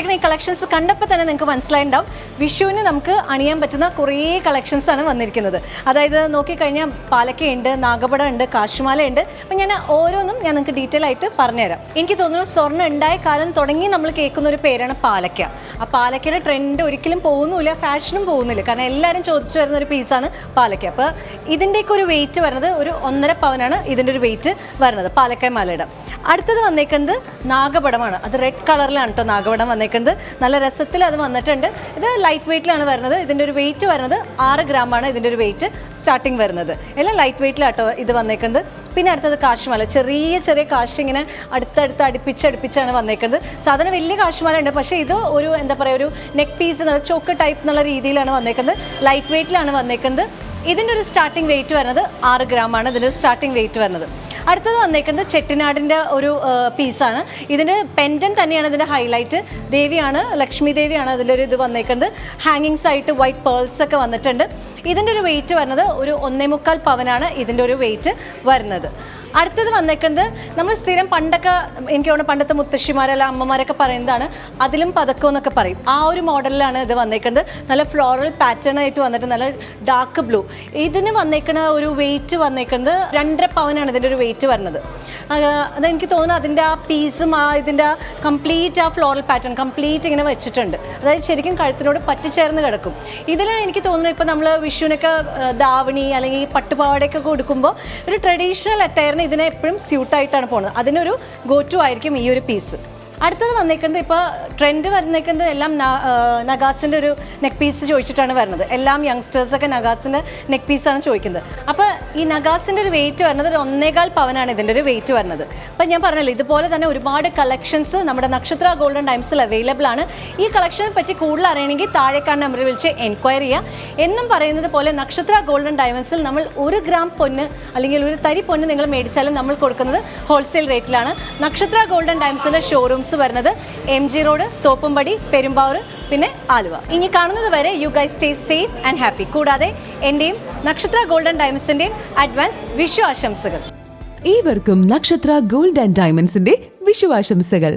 Collections കണ്ടപ്പോൾ തന്നെ നിങ്ങൾക്ക് മനസ്സിലായിട്ടുണ്ടാവും. വിഷുവിന് നമുക്ക് അണിയാൻ പറ്റുന്ന കുറേ കളക്ഷൻസ് ആണ് വന്നിരിക്കുന്നത്. അതായത് നോക്കിക്കഴിഞ്ഞാൽ പാലക്കയുണ്ട് നാഗപടം ഉണ്ട് കാശുമാല ഉണ്ട് അപ്പം ഞാൻ ഓരോന്നും ഞാൻ നിങ്ങൾക്ക് ഡീറ്റെയിൽ ആയിട്ട് പറഞ്ഞുതരാം. എനിക്ക് തോന്നുന്നു സ്വർണം ഉണ്ടായ കാലം തുടങ്ങി നമ്മൾ കേൾക്കുന്ന ഒരു പേരാണ് പാലക്ക. ആ പാലക്കയുടെ ട്രെൻഡ് ഒരിക്കലും പോകുന്നില്ല ഫാഷനും പോകുന്നില്ല. കാരണം എല്ലാവരും ചോദിച്ചു വരുന്ന ഒരു പീസാണ് പാലക്ക. അപ്പോൾ ഇതിന്റെയൊക്കെ ഒരു വെയിറ്റ് വരുന്നത് ഒരു ഒന്നര പവനാണ് ഇതിന്റെ ഒരു വെയിറ്റ് വരുന്നത് പാലക്കയ മാലയുടെ. അടുത്തത് വന്നേക്കുന്നത് നാഗപടമാണ്. അത് റെഡ് കളറിലാണ് കേട്ടോ നാഗപടം വന്നേക്കുന്നത്. നല്ല രസത്തിൽ അത് വന്നിട്ടുണ്ട്. ഇത് ലൈറ്റ് വെയിറ്റിലാണ് വരുന്നത്. ഇതിന്റെ ഒരു വെയിറ്റ് വരുന്നത് ആറ് ഗ്രാമാണ് ഇതിന്റെ ഒരു വെയിറ്റ് സ്റ്റാർട്ടിങ് വരുന്നത്. എല്ലാം ലൈറ്റ് വെയിറ്റിലാട്ടോ ഇത് വന്നേക്കുന്നത്. പിന്നെ അടുത്തത് കാശുമാല. ചെറിയ ചെറിയ കാശ് ഇങ്ങനെ അടുത്തടുത്ത് അടുപ്പിച്ച് അടുപ്പിച്ചാണ് വന്നേക്കുന്നത്. സാധാരണ വലിയ കാശുമാല ഉണ്ട്. പക്ഷേ ഇത് ഒരു എന്താ പറയുക ഒരു നെക്ക് പീസ് എന്നുള്ള ചോക്ക് ടൈപ്പ് എന്നുള്ള രീതിയിലാണ് വന്നേക്കുന്നത്. ലൈറ്റ് വെയിറ്റിലാണ് വന്നേക്കുന്നത്. ഇതിന്റെ ഒരു സ്റ്റാർട്ടിംഗ് വെയിറ്റ് വരുന്നത് ആറ് ഗ്രാമാണ് ഇതിന്റെ സ്റ്റാർട്ടിംഗ് വെയിറ്റ് വരുന്നത്. അടുത്തത് വന്നേക്കുന്നത് ചെട്ടിനാടിന്റെ ഒരു പീസാണ് ഇതിന്റെ പെൻഡൻ തന്നെയാണ് ഇതിന്റെ ഹൈലൈറ്റ് ദേവിയാണ് ലക്ഷ്മി ദേവിയാണ് അതിന്റെ ഒരു ഇത് വന്നേക്കുന്നത്. ഹാങ്ങിങ്സ് ആയിട്ട് വൈറ്റ് പേൾസ് ഒക്കെ വന്നിട്ടുണ്ട്. ഇതിന്റെ ഒരു വെയിറ്റ് വരുന്നത് ഒരു ഒന്നേ മുക്കാൽ പവനാണ് ഇതിന്റെ ഒരു വെയിറ്റ് വരുന്നത്. അടുത്തത് വന്നേക്കുന്നത് നമ്മൾ സ്ഥിരം പണ്ടൊക്കെ എനിക്ക് തോന്നുന്നു പണ്ടത്തെ മുത്തശ്ശിമാരല്ല അമ്മമാരൊക്കെ പറയുന്നതാണ് അതിലും പതക്കം എന്നൊക്കെ പറയും. ആ ഒരു മോഡലിലാണ് ഇത് വന്നേക്കുന്നത്. നല്ല ഫ്ലോറൽ പാറ്റേൺ ആയിട്ട് വന്നിട്ട് നല്ല ഡാർക്ക് ബ്ലൂ ഇതിന് വന്നേക്കുന്ന ഒരു വെയിറ്റ് വന്നേക്കുന്നത് രണ്ടര പവനാണ് ഇതിന്റെ ഒരു വെയിറ്റ് വരുന്നത്. അതെനിക്ക് തോന്നുന്നു അതിന്റെ ആ പീസും ആ ഇതിന്റെ കംപ്ലീറ്റ് ആ ഫ്ലോറൽ പാറ്റേൺ കംപ്ലീറ്റ് ഇങ്ങനെ വെച്ചിട്ടുണ്ട്. അതായത് ശരിക്കും കഴുത്തിനോട് പറ്റിച്ചേർന്ന് കിടക്കും. ഇതിൽ എനിക്ക് തോന്നുന്നു ഇപ്പോൾ നമ്മൾ വിഷുവിനൊക്കെ ദാവണി അല്ലെങ്കിൽ പട്ടുപാവാടയൊക്കെ കൊടുക്കുമ്പോൾ ഒരു ട്രഡീഷണൽ അറ്റയറിന് ഇതിനെ എപ്പോഴും സ്യൂട്ടായിട്ടാണ് പോകുന്നത്. അതിനൊരു ഗോ ടു ആയിരിക്കും ഈ ഒരു പീസ് അടുത്തത് വന്നേക്കുന്നത് ഇപ്പോൾ ട്രെൻഡ് വന്നേക്കുന്നത് എല്ലാം നഗാസിന്റെ ഒരു നെക്ക് പീസ് ചോദിച്ചിട്ടാണ് വരുന്നത്. എല്ലാം യങ്സ്റ്റേഴ്സൊക്കെ നഗാസിന്റെ നെക്ക് പീസാണ് ചോദിക്കുന്നത്. അപ്പോൾ ഈ നഗാസിന്റെ ഒരു വെയിറ്റ് വരുന്നത് ഒരു ഒന്നേകാൽ പവനാണ് ഇതിന്റെ ഒരു വെയിറ്റ് വരുന്നത്. അപ്പം ഞാൻ പറഞ്ഞല്ലോ ഇതുപോലെ തന്നെ ഒരുപാട് കളക്ഷൻസ് നമ്മുടെ നക്ഷത്ര ഗോൾഡൻ ടൈംസിൽ അവൈലബിൾ ആണ്. ഈ കളക്ഷനെ പറ്റി കൂടുതൽ അറിയണമെങ്കിൽ താഴേക്കാണ് നമ്പറിൽ വിളിച്ച് എൻക്വയറി ചെയ്യുക. എന്നും പറയുന്നത് പോലെ നക്ഷത്ര ഗോൾഡൻ ഡയമണ്ട്സിൽ നമ്മൾ ഒരു ഗ്രാം പൊന്ന് അല്ലെങ്കിൽ ഒരു തരി പൊന്ന് നിങ്ങൾ മേടിച്ചാലും നമ്മൾ കൊടുക്കുന്നത് ഹോൾസെയിൽ റേറ്റിലാണ് നക്ഷത്ര ഗോൾഡൻ ഡയമണ്ട്സിന്റെ ഷോറൂംസ് വരുന്നത് M G road Thoppumpady Perumbavoor പിന്നെ ആലുവ. ഇനി കാണുന്നത് വരെ you guy stay safe and happy കൂടാതെ എന്റെയും നക്ഷത്ര ഗോൾഡൻ ഡയമണ്ട്സിന്റെയും അഡ്വാൻസ് വിഷു ആശംസകൾ. ഏവർക്കും നക്ഷത്ര ഗോൾഡ് ആൻഡ് ഡയമണ്ട്സിന്റെ വിഷുവാശംസകൾ